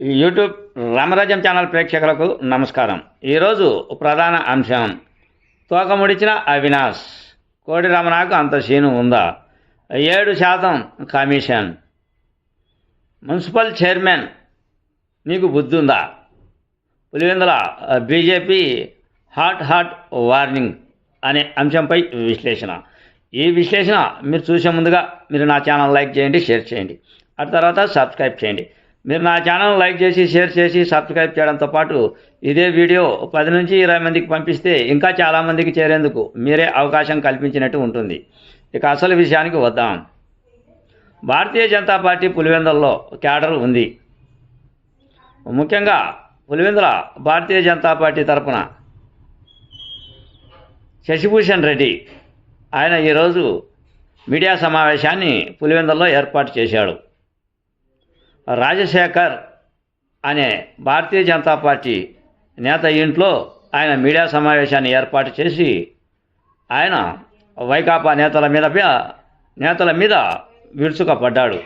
YouTube రామరాజ్యం channel ప్రేక్షకులకు నమస్కారం. ఈరోజు ప్రధాన అంశం తోక ముడిచిన అవినాష్. కోడి రమణకు అంత సీను ఉందా? ఏడు శాతం కమిషన్. మున్సిపల్ చైర్మన్ నీకు బుద్ధి ఉందా? Pulivendula BJP hot hot warning అనే అంశంపై విశ్లేషణ. ఈ విశ్లేషణ మీరు చూసే ముందుగా మీరు నా ఛానల్ లైక్ చేయండి షేర్ చేయండి. ఆ తర్వాత సబ్స్క్రైబ్ చేయండి. మీరు నా ఛానల్ లైక్ చేసి షేర్ చేసి సబ్స్క్రైబ్ చేయడంతో పాటు ఇదే వీడియో పది నుంచి ఇరవై మందికి పంపిస్తే ఇంకా చాలామందికి చేరేందుకు మీరే అవకాశం కల్పించినట్టు ఉంటుంది. ఇక అసలు విషయానికి వద్దాం. భారతీయ జనతా పార్టీ పులివెందుల్లో క్యాడర్ ఉంది. ముఖ్యంగా పులివెందుల భారతీయ జనతా పార్టీ తరపున శశిభూషణ్ రెడ్డి ఆయన ఈరోజు మీడియా సమావేశాన్ని పులివెందుల్లో ఏర్పాటు చేశాడు. రాజశేఖర్ అనే భారతీయ జనతా పార్టీ నేత ఇంట్లో ఆయన మీడియా సమావేశాన్ని ఏర్పాటు చేసి ఆయన వైకాపా నేతల మీద నేతల మీద విరుచుకపడ్డాడు.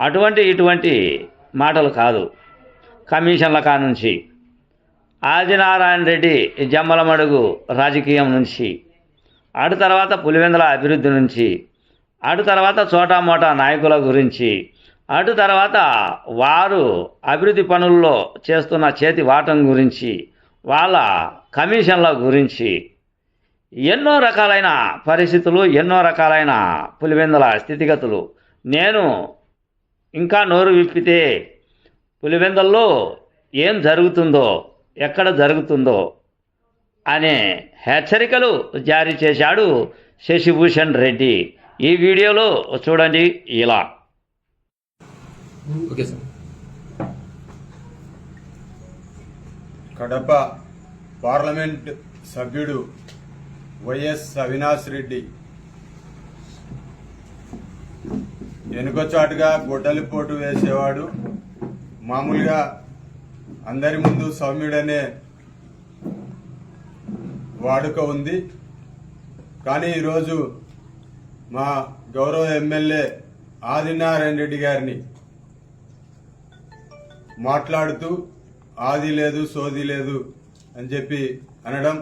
అటువంటి ఇటువంటి మాటలు కాదు. కమిషన్ల కానుంచి ఆదినారాయణ రెడ్డి జమ్మలమడుగు రాజకీయం నుంచి అటు తర్వాత పులివెందుల అభివృద్ధి నుంచి అటు తర్వాత చోటా మోటా నాయకుల గురించి అటు తర్వాత వారు అభివృద్ధి పనుల్లో చేస్తున్న చేతి వాటం గురించి వాళ్ళ కమిషన్ల గురించి ఎన్నో రకాలైన పరిస్థితులు ఎన్నో రకాలైన పులివెందుల స్థితిగతులు. నేను ఇంకా నోరు విప్పితే పులివెందల్లో ఏం జరుగుతుందో ఎక్కడ జరుగుతుందో అనే హెచ్చరికలు జారీ చేశాడు శశిభూషణ్ రెడ్డి. ఈ వీడియోలో చూడండి ఇలా. Okay sir. కడప పార్లమెంట్ సభ్యుడు వైఎస్ అవినాష్ రెడ్డి. వెనుకొచ్చాటుగా గొడ్డలి పోటు వేసేవాడు. మామూలుగా అందరి ముందు సౌమ్యుడనే వాడుక ఉంది. కానీ ఈరోజు మా గౌరవ ఎమ్మెల్యే ఆదినారాయణ రెడ్డి గారిని మాట్లాడుతూ ఆది లేదు సోది లేదు అని చెప్పి అనడం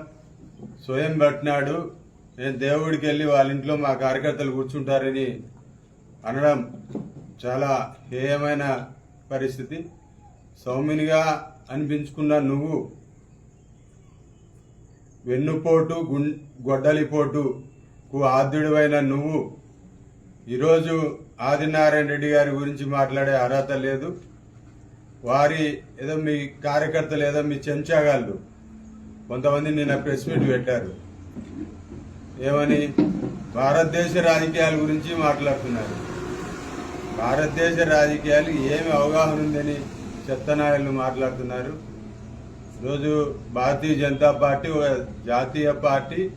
స్వయం పట్టినాడు. నేను దేవుడికి వెళ్ళి వాళ్ళ ఇంట్లో మా కార్యకర్తలు కూర్చుంటారని అనడం చాలా హేయమైన పరిస్థితి. సౌమ్యునిగా అనిపించుకున్న నువ్వు వెన్నుపోటు గుం గొడ్డలిపోటుకు ఆద్యుడివైన నువ్వు ఈరోజు ఆదినారాయణ రెడ్డి గారి గురించి మాట్లాడే అర్హత లేదు. వారి ఏదో మీ కార్యకర్తలు ఏదో మీ చెంచాగాళ్ళు. కొంతమంది నిన్న ప్రెస్ మీట్ పెట్టారు. ఏమని? భారతదేశ రాజకీయాల గురించి మాట్లాడుతున్నారు. భారతదేశ రాజకీయాలు ఏమి అవగాహన ఉందని చెత్తనాయలు మాట్లాడుతున్నారు. ఈరోజు భారతీయ జనతా పార్టీ ఒక జాతీయ పార్టీ.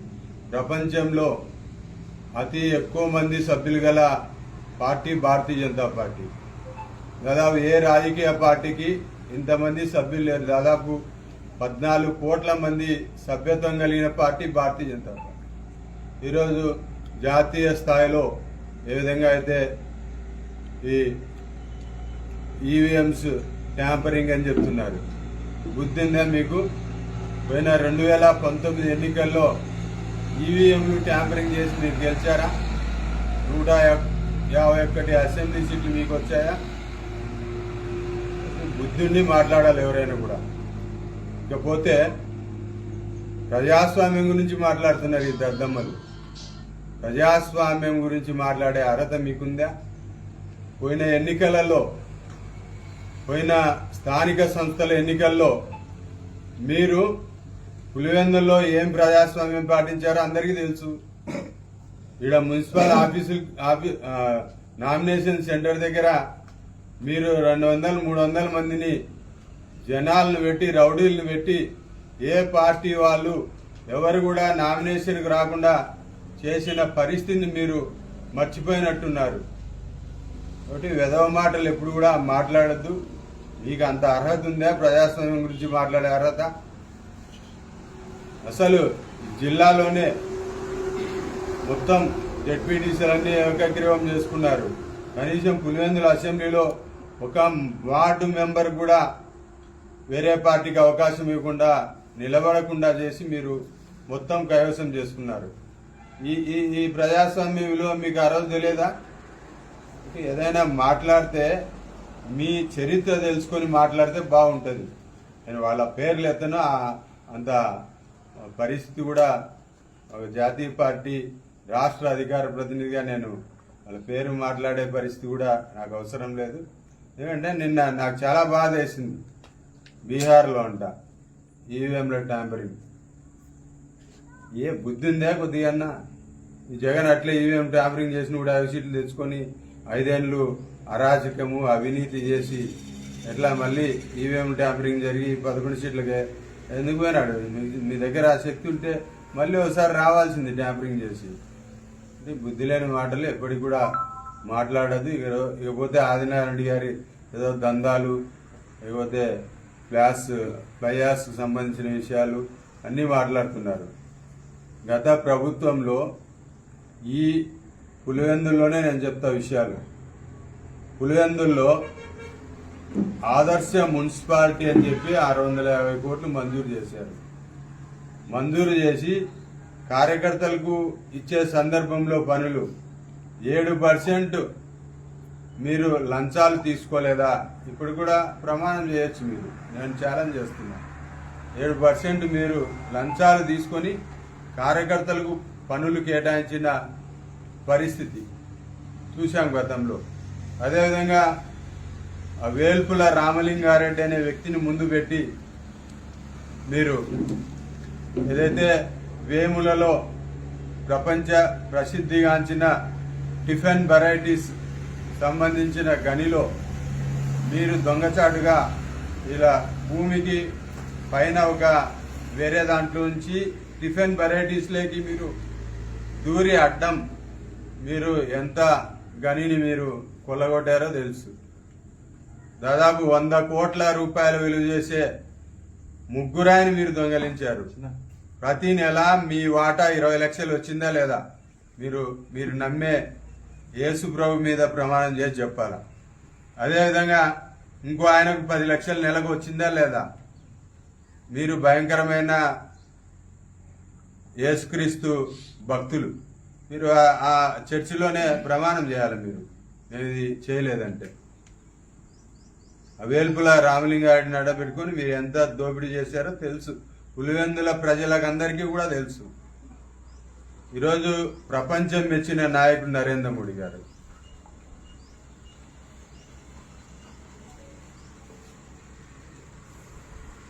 ప్రపంచంలో అతి ఎక్కువ మంది సభ్యులు గల పార్టీ భారతీయ జనతా పార్టీ. దాదాపు ఏ రాజకీయ పార్టీకి ఇంతమంది సభ్యులు లేరు. దాదాపు పద్నాలుగు కోట్ల మంది సభ్యత్వం కలిగిన పార్టీ భారతీయ జనతా పార్టీ. ఈరోజు జాతీయ స్థాయిలో ఏ విధంగా అయితే ఈ ఈవీఎంస్ ట్యాంపరింగ్ అని చెప్తున్నారు. బుద్ధి మీకు? పోయిన రెండు వేల పంతొమ్మిది ఎన్నికల్లో ఈవీఎంలు ట్యాంపరింగ్ చేసి మీరు గెలిచారా? నూట యాభై ఒక్కటి అసెంబ్లీ సీట్లు మీకు వచ్చాయా? బుద్ధుండి మాట్లాడాలి ఎవరైనా కూడా. ఇకపోతే ప్రజాస్వామ్యం గురించి మాట్లాడుతున్నారు ఈ దద్దమ్మలు. ప్రజాస్వామ్యం గురించి మాట్లాడే అర్హత మీకుందా? పోయిన ఎన్నికలలో పోయిన స్థానిక సంస్థల ఎన్నికల్లో మీరు పులివెందుల్లో ఏం ప్రజాస్వామ్యం పాటించారో అందరికీ తెలుసు. ఇక్కడ మున్సిపల్ ఆఫీసు ఆఫీ నామినేషన్ సెంటర్ దగ్గర మీరు రెండు వందలు మూడు వందల మందిని జనాలను పెట్టి రౌడీలను పెట్టి ఏ పార్టీ వాళ్ళు ఎవరు కూడా నామినేషన్కి రాకుండా చేసిన పరిస్థితిని మీరు మర్చిపోయినట్టున్నారు. కాబట్టి వెధవ మాటలు ఎప్పుడు కూడా మాట్లాడద్దు. మీకు అంత అర్హత ఉందా? ప్రజాస్వామ్యం గురించి మాట్లాడే అర్హత? అసలు జిల్లాలోనే మొత్తం జడ్పీటీసీలన్నీ ఏకగ్రీవం చేసుకున్నారు. కనీసం పులివెందుల అసెంబ్లీలో ఒక వార్డు మెంబర్ కూడా వేరే పార్టీకి అవకాశం ఇవ్వకుండా నిలబడకుండా చేసి మీరు మొత్తం కైవసం చేసుకున్నారు. ఈ ఈ ఈ ప్రజాస్వామ్య విలువ మీకు ఆ రోజు తెలియదా ఏదైనా మాట్లాడితే మీ చరిత్ర తెలుసుకొని మాట్లాడితే బాగుంటుంది. నేను వాళ్ళ పేర్లు ఎత్తను అంత పరిస్థితి కూడా ఒక జాతీయ పార్టీ రాష్ట్ర అధికార ప్రతినిధిగా నేను వాళ్ళ పేరు మాట్లాడే పరిస్థితి కూడా నాకు అవసరం లేదు. ఏమంటే నిన్న నాకు చాలా బాధ వేసింది. బీహార్లో అంట. ఈవీఎంల ట్యాంపరింగ్. ఏ బుద్ధి ఉందా కొద్దిగా అన్న? జగన్ అట్లే ఈవీఎం ట్యాంపరింగ్ చేసిన కూడా అవి సీట్లు తెచ్చుకొని ఐదేళ్ళు అరాచకము అవినీతి చేసి ఎట్లా మళ్ళీ ఈవీఎం ట్యాంపరింగ్ జరిగి పదకొండు సీట్లకే ఎందుకు పోయినాడు? మీ- మీ దగ్గర ఆ శక్తి ఉంటే మళ్ళీ ఒకసారి రావాల్సింది ట్యాంపరింగ్ చేసి. బుద్ధి లేని మాటలు ఎప్పటికి కూడా మాట్లాడదు. ఇక ఇకపోతే ఆదినారాయణ గారి ఏదో దందాలు ఇకపోతే క్లాస్ ప్లయాస్ సంబంధించిన విషయాలు అన్నీ మాట్లాడుతున్నారు. గత ప్రభుత్వంలో ఈ పులివెందుల్లోనే నేను చెప్తా విషయాలు. పులివెందుల్లో ఆదర్శ మున్సిపాలిటీ అని చెప్పి ఆరు వందల యాభై కోట్లు మంజూరు చేశారు. మంజూరు చేసి కార్యకర్తలకు ఇచ్చే సందర్భంలో పనులు ఏడు పర్సెంట్ మీరు లంచాలు తీసుకోలేదా? ఇప్పుడు కూడా ప్రమాణం చేయొచ్చు మీరు. నేను ఛాలెంజ్ చేస్తున్నా. ఏడు పర్సెంట్ మీరు లంచాలు తీసుకొని కార్యకర్తలకు పనులు కేటాయించిన పరిస్థితి చూశాం గతంలో. అదేవిధంగా ఆ వేల్పుల రామలింగారెడ్డి అనే వ్యక్తిని ముందు పెట్టి మీరు ఏదైతే వేములలో ప్రపంచ ప్రసిద్ధిగాంచిన టిఫిన్ వెరైటీస్ సంబంధించిన గనిలో మీరు దొంగచాటుగా ఇలా భూమికి పైన ఒక వేరే దాంట్లో నుంచి టిఫిన్ వెరైటీస్లోకి మీరు దూరి అడ్డం మీరు ఎంత గనిని మీరు కొల్లగొట్టారో తెలుసు. దాదాపు వంద కోట్ల రూపాయలు విలువ చేసే ముగ్గురాయిని మీరు దొంగలించారు. ప్రతి నెల మీ వాటా ఇరవై లక్షలు వచ్చిందా లేదా? మీరు మీరు నమ్మే యేసు ప్రభు మీద ప్రమాణం చేసి చెప్పాలా? అదేవిధంగా ఇంకో ఆయనకు పది లక్షలు నెలకు వచ్చిందా లేదా? మీరు భయంకరమైన యేసుక్రీస్తు భక్తులు. మీరు ఆ- చర్చిలోనే ప్రమాణం చేయాలి మీరు. నేను ఇది చేయలేదంటే. ఆ వేల్పుల రామలింగారెడ్డి నడబెట్టుకొని మీరు ఎంత దోపిడీ చేశారో తెలుసు. పులివెందుల ప్రజలకందరికీ కూడా తెలుసు. ఈరోజు ప్రపంచం మెచ్చిన నాయకుడు నరేంద్ర మోడీ గారు.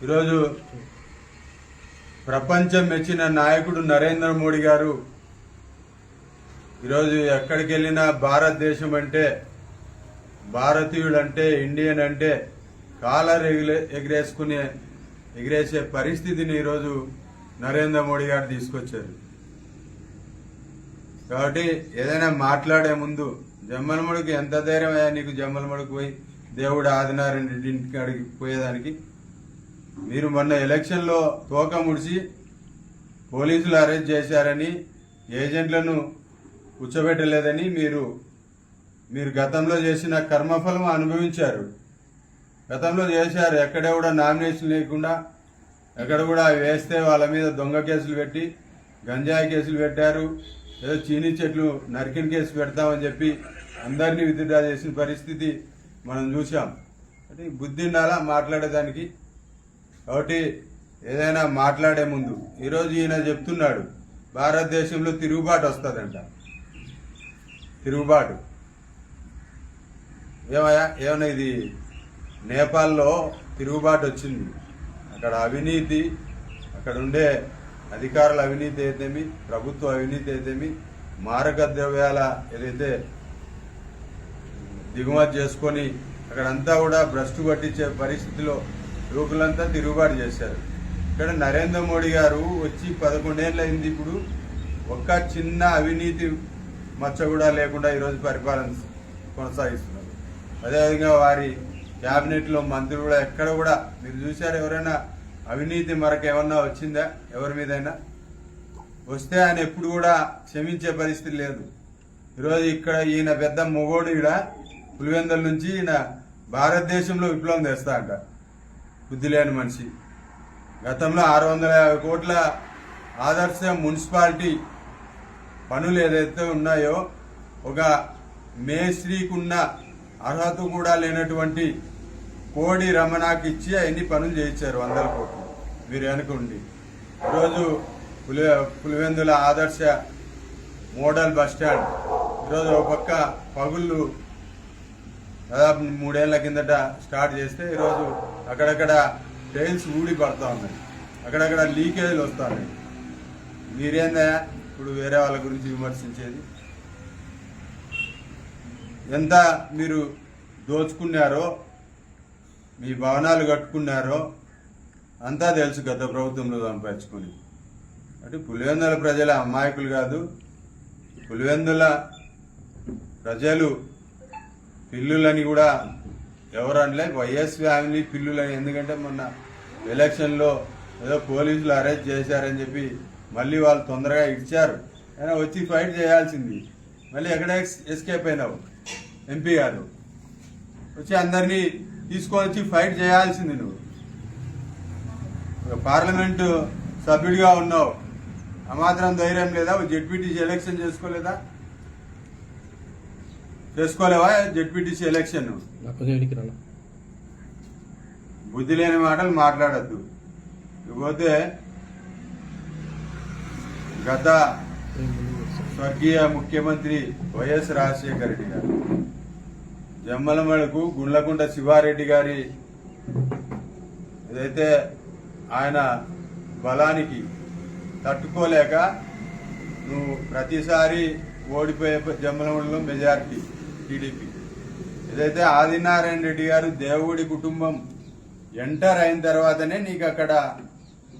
ఈరోజు ప్రపంచం మెచ్చిన నాయకుడు నరేంద్ర మోడీ గారు ఈరోజు ఎక్కడికి వెళ్ళినా భారతదేశం అంటే భారతీయుడు అంటే ఇండియన్ అంటే కాలర్ ఎగిలే ఎగిరేసుకునే ఎగిరేసే పరిస్థితిని ఈరోజు నరేంద్ర మోడీ గారు తీసుకొచ్చారు. కాబట్టి ఏదైనా మాట్లాడే ముందు జమ్మలమడుగు ఎంత ధైర్యం అయ్యా నీకు జమ్మలమడుగు పోయి దేవుడు ఆదినారాయణ రెడ్డి ఇంటికి అడిగి పోయేదానికి? మీరు మొన్న ఎలక్షన్లో తోక ముడిచి పోలీసులు అరెస్ట్ చేశారని ఏజెంట్లను కూర్చోబెట్టలేదని మీరు మీరు గతంలో చేసిన కర్మఫలం అనుభవించారు. గతంలో చేశారు. ఎక్కడ కూడా నామినేషన్ లేకుండా ఎక్కడ కూడా వేస్తే వాళ్ళ మీద దొంగ కేసులు పెట్టి గంజాయి కేసులు పెట్టారు. ఏదో చీనీ చెట్లు నరికిన కేసు పెడతామని చెప్పి అందరినీ విత్డ్రా చేసిన పరిస్థితి మనం చూసాం అంటే బుద్ధి ఉండాలా మాట్లాడేదానికి? కాబట్టి ఏదైనా మాట్లాడే ముందు ఈరోజు ఈయన చెప్తున్నాడు భారతదేశంలో తిరుగుబాటు వస్తుందంట. తిరుగుబాటు. ఏమయ్యా ఏమన్నా ఇది నేపాల్లో తిరుగుబాటు వచ్చింది. అక్కడ అవినీతి అక్కడ ఉండే అధికారుల అవినీతి అయితేమి ప్రభుత్వ అవినీతి అయితేమి మారక ద్రవ్యాల ఏదైతే దిగుమతి చేసుకొని అక్కడంతా కూడా భ్రష్టు పట్టించే పరిస్థితిలో యువకులంతా తిరుగుబాటు చేశారు. ఇక్కడ నరేంద్ర మోడీ గారు వచ్చి పదకొండేళ్ళు అయింది ఇప్పుడు. ఒక్క చిన్న అవినీతి మచ్చ కూడా లేకుండా ఈరోజు పరిపాలన కొనసాగిస్తున్నారు. అదేవిధంగా వారి క్యాబినెట్లో మంత్రులు కూడా ఎక్కడ కూడా మీరు చూశారు ఎవరైనా అవినీతి మరక ఏమన్నా వచ్చిందా? ఎవరి మీదైనా? వస్తే ఆయన ఎప్పుడు కూడా క్షమించే పరిస్థితి లేదు. ఈరోజు ఇక్కడ ఈయన పెద్ద మొగోడు ఈడ పులివెందల నుంచి ఈయన భారతదేశంలో విప్లవం తెస్తా అంట. బుద్ధి లేని మనిషి. గతంలో ఆరు వందల యాభై కోట్ల ఆదర్శ మున్సిపాలిటీ పనులు ఏదైతే ఉన్నాయో ఒక మేస్త్రీకున్న అర్హత కూడా లేనటువంటి కోడి రమణాకి ఇచ్చి ఎన్ని పనులు చేయించారు? వందల కోట్లు. వీరు వెనుకుండి ఈరోజు పులి పులివెందుల ఆదర్శ మోడల్ బస్ స్టాండ్. ఈరోజు ఒక పక్క పగుళ్ళు దాదాపు మూడేళ్ళ కిందట స్టార్ట్ చేస్తే ఈరోజు అక్కడక్కడ టైల్స్ ఊడి పడతా ఉన్నాయి. అక్కడక్కడ లీకేజ్లు వస్తున్నాయి మీరేందా ఇప్పుడు వేరే వాళ్ళ గురించి విమర్శించేది? ఎంత మీరు దోచుకున్నారో మీ భవనాలు కట్టుకున్నారో అంతా తెలుసు గత ప్రభుత్వంలో సంపాదించుకొని. అంటే పులివెందుల ప్రజల అమాయకులు కాదు పులివెందుల ప్రజలు పిల్లులని కూడా ఎవరు అనలే వైఎస్ ఫ్యామిలీ పిల్లులని. ఎందుకంటే మొన్న ఎలక్షన్లో ఏదో పోలీసులు అరెస్ట్ చేశారని చెప్పి మళ్ళీ వాళ్ళు తొందరగా ఇచ్చారు. అయినా వచ్చి ఫైట్ చేయాల్సింది. మళ్ళీ ఎక్కడ ఎస్కేప్ అయినావు? ఎంపీ గారు. వచ్చి అందరినీ తీసుకొని వచ్చి ఫైట్ చేయాల్సింది నువ్వు. పార్లమెంటు సభ్యుడిగా ఉన్నావు. ఆ మాత్రం ధైర్యం లేదా? జెడ్పీటీసీ ఎలక్షన్ చేసుకోలేదా? చేసుకోలేవా జెడ్పీటీసీ ఎలక్షన్? బుద్ధి లేని మాటలు మాట్లాడద్దు. ఇకపోతే గత స్వర్గీయ ముఖ్యమంత్రి వైఎస్ రాజశేఖర రెడ్డి గారు. జమ్మలమడుకు గుండ్లకుంట శివారెడ్డి గారి ఏదైతే ఆయన బలానికి తట్టుకోలేక నువ్వు ప్రతిసారి ఓడిపోయే జమ్మలమడలో మెజారిటీ టీడీపీ. ఏదైతే ఆదినారాయణ రెడ్డి గారు దేవుడి కుటుంబం ఎంటర్ అయిన తర్వాతనే నీకు అక్కడ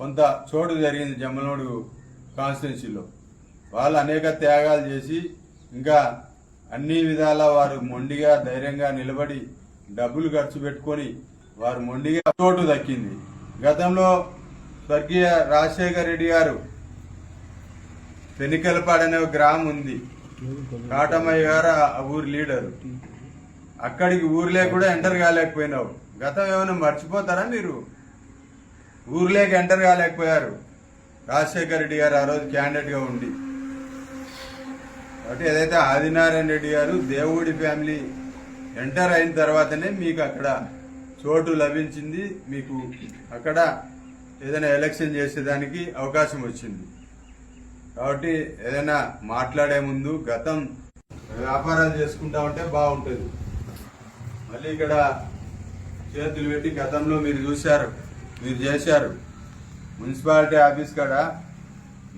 కొంత చోటు జరిగింది జమ్మలమడుగు కాన్స్టిట్యున్సీలో. వాళ్ళు అనేక త్యాగాలు చేసి ఇంకా అన్ని విధాల వారు మొండిగా ధైర్యంగా నిలబడి డబ్బులు ఖర్చు పెట్టుకొని వారు మొండిగా చోటు దక్కింది. గతంలో స్వర్గీయ రాజశేఖర్ రెడ్డి గారు పెనికలపాడనే ఒక గ్రామం ఉంది. కాటమయ్య గారు ఆ ఊరి లీడరు. అక్కడికి ఊర్లే కూడా ఎంటర్ కాలేకపోయినావు. గతం ఏమైనా మర్చిపోతారా మీరు? ఊర్లేకి ఎంటర్ కాలేకపోయారు. రాజశేఖర్ రెడ్డి గారు ఆ రోజు క్యాండిడేట్గా ఉండి. కాబట్టి ఏదైతే ఆదినారాయణ రెడ్డి గారు దేవుడి ఫ్యామిలీ ఎంటర్ అయిన తర్వాతనే మీకు అక్కడ చోటు లభించింది. మీకు అక్కడ ఏదైనా ఎలక్షన్ చేసేదానికి అవకాశం వచ్చింది. కాబట్టి ఏదైనా మాట్లాడే ముందు గతం వ్యాపారాలు చేసుకుంటా ఉంటే బాగుంటుంది. మళ్ళీ ఇక్కడ చేతులు పెట్టి గతంలో మీరు చూశారు మీరు చేశారు. మున్సిపాలిటీ ఆఫీస్ కాడ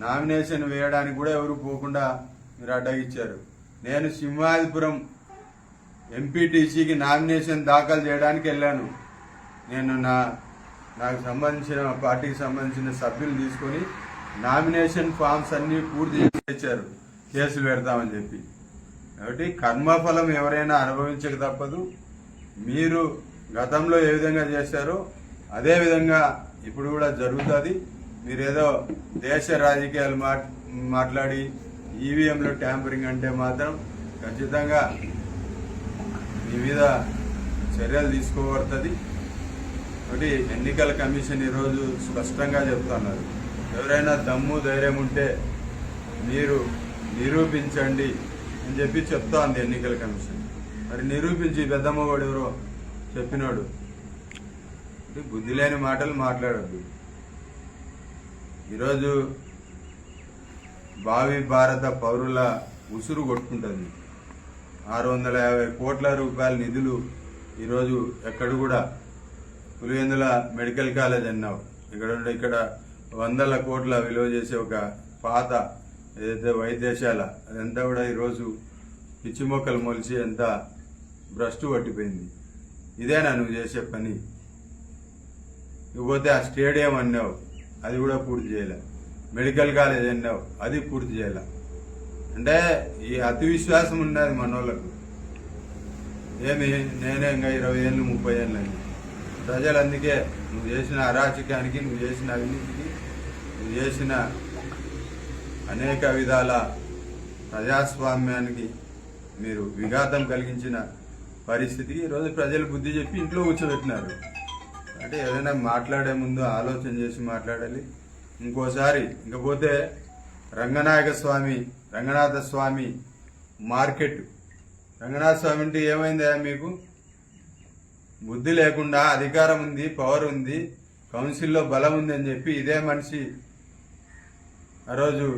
నామినేషన్ వేయడానికి కూడా ఎవరు పోకుండా మీరు అడ్డగిచ్చారు నేను సింహాదిపురం ఎంపీటీసీకి నామినేషన్ దాఖలు చేయడానికి వెళ్ళాను. నేను నా నాకు సంబంధించిన పార్టీకి సంబంధించిన సభ్యులు తీసుకొని నామినేషన్ ఫామ్స్ అన్నీ పూర్తి చేసి తెచ్చారు. కేసులు పెడతామని చెప్పి. కాబట్టి కర్మఫలం ఎవరైనా అనుభవించక తప్పదు. మీరు గతంలో ఏ విధంగా చేశారో అదే విధంగా ఇప్పుడు కూడా జరుగుతుంది. మీరేదో దేశ రాజకీయాలు మాట్లాడి ఈవీఎంలో ట్యాంపరింగ్ అంటే మాత్రం ఖచ్చితంగా మీ మీద చర్యలు తీసుకోబడుతుంది. ఒకటి ఎన్నికల కమిషన్ ఈరోజు స్పష్టంగా చెప్తున్నారు. ఎవరైనా దమ్ము ధైర్యం ఉంటే మీరు నిరూపించండి అని చెప్పి చెప్తోంది ఎన్నికల కమిషన్. మరి నిరూపించి పెద్దమ్మవాడు ఎవరో చెప్పినాడు. బుద్ధి లేని మాటలు మాట్లాడద్దు. ఈరోజు భావి భారత పౌరుల ఉసురు కొట్టుకుంటుంది. ఆరు వందల యాభై కోట్ల రూపాయల నిధులు ఈరోజు ఎక్కడ కూడా పులివెందుల మెడికల్ కాలేజ్ అన్నావు. ఇక్కడ ఇక్కడ వందల కోట్ల విలువ చేసే ఒక పాత ఏదైతే వైద్యశాల అదంతా కూడా ఈరోజు పిచ్చి మొక్కలు మొలిచి ఎంత భ్రష్టు పట్టిపోయింది. ఇదేనా నువ్వు చేసే పని? ఇకపోతే ఆ స్టేడియం అన్నావు. అది కూడా పూర్తి చేయలే. మెడికల్ కాలేజ్ అన్నావు. అది పూర్తి చేయలే. అంటే ఈ అతి విశ్వాసం ఉన్నది మనోళ్ళకు. ఏమి? నేనే ఇంకా ఇరవై ఏళ్ళు ముప్పై ఏళ్ళు అని ప్రజలు అందుకే నువ్వు చేసిన అరాచకానికి నువ్వు చేసిన అవినీతికి నువ్వు చేసిన అనేక విధాల ప్రజాస్వామ్యానికి మీరు విఘాతం కలిగించిన పరిస్థితికి ఈరోజు ప్రజలు బుద్ధి చెప్పి ఇంట్లో కూర్చోబెట్టినారు. అంటే ఏదైనా మాట్లాడే ముందు ఆలోచన చేసి మాట్లాడాలి. ఇంకోసారి ఇంకపోతే రంగనాయక స్వామి రంగనాథ స్వామి మార్కెట్. రంగనాథ స్వామి అంటే ఏమైందా మీకు? బుద్ధి లేకుండా అధికారం ఉంది పవర్ ఉంది కౌన్సిల్లో బలం ఉంది అని చెప్పి ఇదే మనిషి ఆ రోజు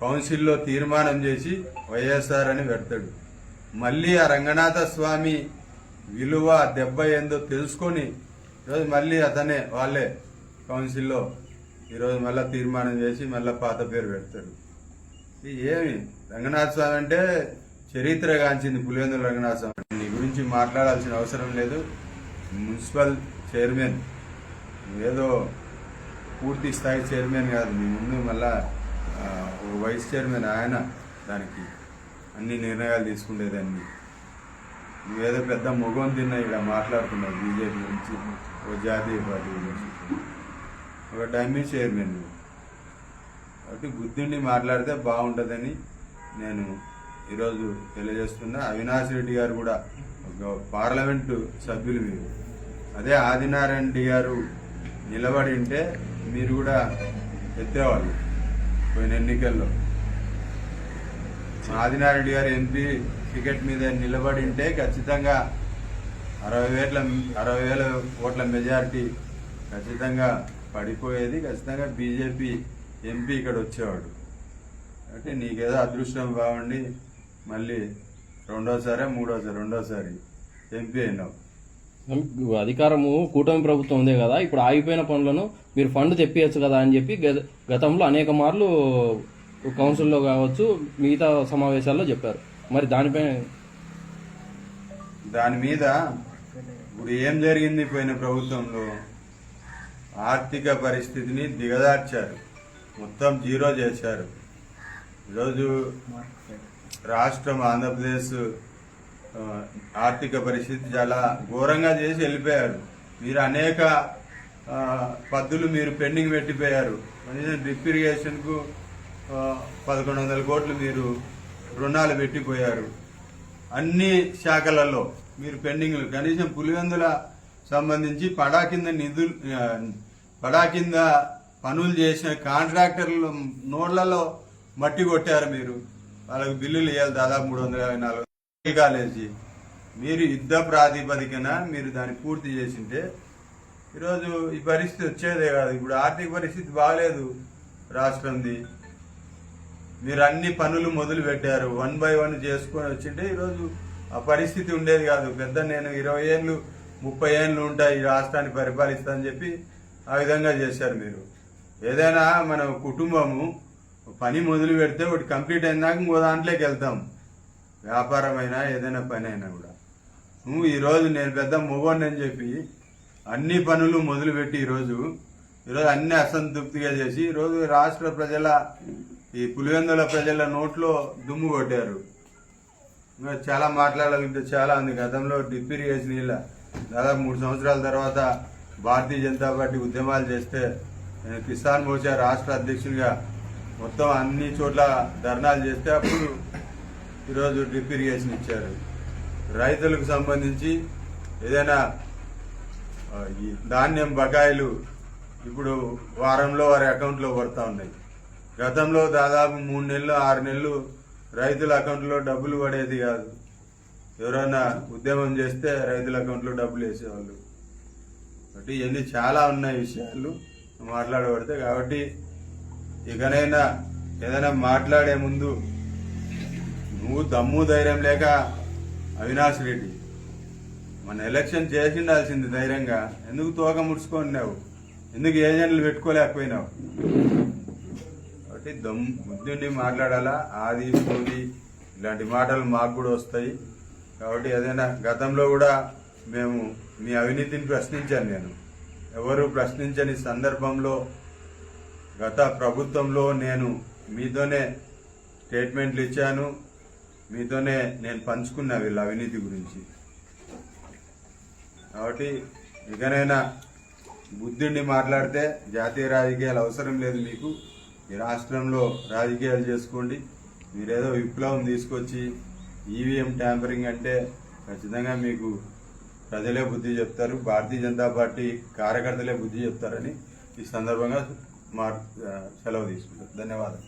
కౌన్సిల్లో తీర్మానం చేసి వైఎస్ఆర్ అని పెడతాడు. మళ్ళీ ఆ రంగనాథ స్వామి విలువ దెబ్బ ఏందో తెలుసుకొని ఈరోజు మళ్ళీ అతనే వాళ్ళే కౌన్సిల్లో ఈరోజు మళ్ళీ తీర్మానం చేసి మళ్ళీ పాత పేరు పెడతాడు. ఇది ఏమి? రంగనాథ స్వామి అంటే చరిత్ర గాంచింది పులివెందుల రంగనాథ స్వామి. నీ గురించి మాట్లాడాల్సిన అవసరం లేదు. Municipal chairman. ఏదో పూర్తి స్థాయి చైర్మన్ కాదు. మీ ముందు మళ్ళా ఒక వైస్ చైర్మన్ ఆయన దానికి అన్ని నిర్ణయాలు తీసుకునేదాన్ని నువ్వేదో పెద్ద మొగం తిన్నా ఇక్కడ మాట్లాడుతున్నావు బీజేపీ గురించి ఓ జాతీయ పార్టీ గురించి ఒక టైం చైర్మన్ నువ్వు కాబట్టి బుద్ధిండి మాట్లాడితే బాగుంటుందని నేను ఈరోజు తెలియజేస్తున్నా. అవినాష్ రెడ్డి గారు కూడా ఒక పార్లమెంటు సభ్యులు మీరు. అదే ఆదినారాయణ రెడ్డి గారు నిలబడి ఉంటే మీరు కూడా ఎత్తేవాళ్ళు పోయిన ఎన్నికల్లో. ఆదినారాయణ రెడ్డి గారు ఎంపీ టికెట్ మీద నిలబడి ఉంటే ఖచ్చితంగా అరవై వేల అరవై వేల ఓట్ల మెజారిటీ ఖచ్చితంగా పడిపోయేది ఖచ్చితంగా బీజేపీ ఎంపీ ఇక్కడ వచ్చేవాడు. అంటే నీకేదో అదృష్టం బాగుండి మళ్ళీ రెండోసారి మూడోసారి రెండోసారి ఎంపీ అయినావు. అధికారము కూటమి ప్రభుత్వం ఉందే కదా ఇప్పుడు ఆగిపోయిన పనులను మీరు ఫండ్ తెప్పియచ్చు కదా అని చెప్పి గత- గతంలో అనేక మార్లు కౌన్సిల్లో కావచ్చు మిగతా సమావేశాల్లో చెప్పారు. మరి దానిపై దాని మీద ఇప్పుడు ఏం జరిగింది పోయిన ప్రభుత్వంలో? ఆర్థిక పరిస్థితిని దిగదార్చారు. మొత్తం జీరో చేశారు. ఈరోజు రాష్ట్రం ఆంధ్రప్రదేశ్ ఆర్థిక పరిస్థితి చాలా ఘోరంగా చేసి వెళ్ళిపోయారు. మీరు అనేక పద్దులు మీరు పెండింగ్ పెట్టిపోయారు. కనీసం డ్రిప్ ఇరిగేషన్కు పదకొండు వందల కోట్లు మీరు రుణాలు పెట్టిపోయారు. అన్ని శాఖలలో మీరు పెండింగ్లు కనీసం పులివెందుల సంబంధించి పడా కింద నిధులు పడా కింద పనులు చేసిన కాంట్రాక్టర్లు నోళ్ళలో మట్టి కొట్టారు మీరు. వాళ్ళకి బిల్లులు ఇవ్వాలి దాదాపు మూడు వందల యాభై నాలుగు కాలేజీ. మీరు యుద్ధ ప్రాతిపదికన మీరు దాన్ని పూర్తి చేసింటే ఈరోజు ఈ పరిస్థితి వచ్చేదే కాదు. ఇప్పుడు ఆర్థిక పరిస్థితి బాగలేదు రాష్ట్రంది. మీరు అన్ని పనులు మొదలు పెట్టారు. వన్ బై వన్ చేసుకొని వచ్చింటే ఈరోజు ఆ పరిస్థితి ఉండేది కాదు. పెద్ద నేను ఇరవై ఏళ్ళు ముప్పై ఏళ్ళు ఉంటాయి ఈ రాష్ట్రాన్ని పరిపాలిస్తా అని చెప్పి ఆ విధంగా చేశారు మీరు. ఏదైనా మన కుటుంబము పని మొదలు పెడితే ఒకటి కంప్లీట్ అయినాక ఇంకో దాంట్లోకి వెళ్తాం. వ్యాపారమైనా ఏదైనా పని అయినా కూడా. నువ్వు ఈరోజు నేను పెద్ద మొగోని అని చెప్పి అన్ని పనులు మొదలుపెట్టి ఈరోజు ఈరోజు అన్ని అసంతృప్తిగా చేసి ఈరోజు రాష్ట్ర ప్రజల ఈ పులివెందుల ప్రజల నోట్లో దుమ్ము కొట్టారు. చాలా మాట్లాడాలంటే చాలా ఉంది. గతంలో డ్రిప్ ఇలా దాదాపు మూడు సంవత్సరాల తర్వాత భారతీయ జనతా పార్టీ ఉద్యమాలు చేస్తే కిసాన్ మోర్చా రాష్ట్ర అధ్యక్షునిగా మొత్తం అన్ని చోట్ల ధర్నాలు చేస్తే అప్పుడు ఈరోజు డ్రిప్ ఇరిగేషన్ ఇచ్చారు. రైతులకు సంబంధించి ఏదైనా ఈ ధాన్యం బకాయిలు ఇప్పుడు వారంలో వారి అకౌంట్లో పడతా ఉన్నాయి. గతంలో దాదాపు మూడు నెలలు ఆరు నెలలు రైతుల అకౌంట్లో డబ్బులు పడేది కాదు. ఎవరైనా ఉద్యమం చేస్తే రైతుల అకౌంట్లో డబ్బులు వేసేవాళ్ళు. కాబట్టి ఇవన్నీ చాలా ఉన్నాయి విషయాలు మాట్లాడబడితే. కాబట్టి ఇకనైనా ఏదైనా మాట్లాడే ముందు నువ్వు దమ్ము ధైర్యం లేక అవినాష్ రెడ్డి మన ఎలక్షన్ చేసి ఉండాల్సింది ధైర్యంగా. ఎందుకు తోక ముడుచుకున్నావు ఎందుకు ఏజెంట్లు పెట్టుకోలేకపోయినావు? కాబట్టి దమ్ బుద్ధుండి మాట్లాడాలా? ఆది సూది ఇలాంటి మాటలు మాకు కూడా వస్తాయి. కాబట్టి ఏదైనా గతంలో కూడా మేము మీ అవినీతిని ప్రశ్నించాను నేను. ఎవరు ప్రశ్నించని సందర్భంలో గత ప్రభుత్వంలో నేను మీతోనే స్టేట్మెంట్లు ఇచ్చాను. మీతోనే నేను పంచుకున్నా వీళ్ళ అవినీతి గురించి. కాబట్టి ఇకనైనా బుద్ధుడిని మాట్లాడితే జాతీయ రాజకీయాలు అవసరం లేదు మీకు. ఈ రాష్ట్రంలో రాజకీయాలు చేసుకోండి. మీరేదో విప్లవం తీసుకొచ్చి ఈవీఎం ట్యాంపరింగ్ అంటే ఖచ్చితంగా మీకు ప్రజలే బుద్ధి చెప్తారు భారతీయ జనతా పార్టీ కార్యకర్తలే బుద్ధి చెప్తారని ఈ సందర్భంగా మా సెలవు తీసుకుంటారు. ధన్యవాదాలు.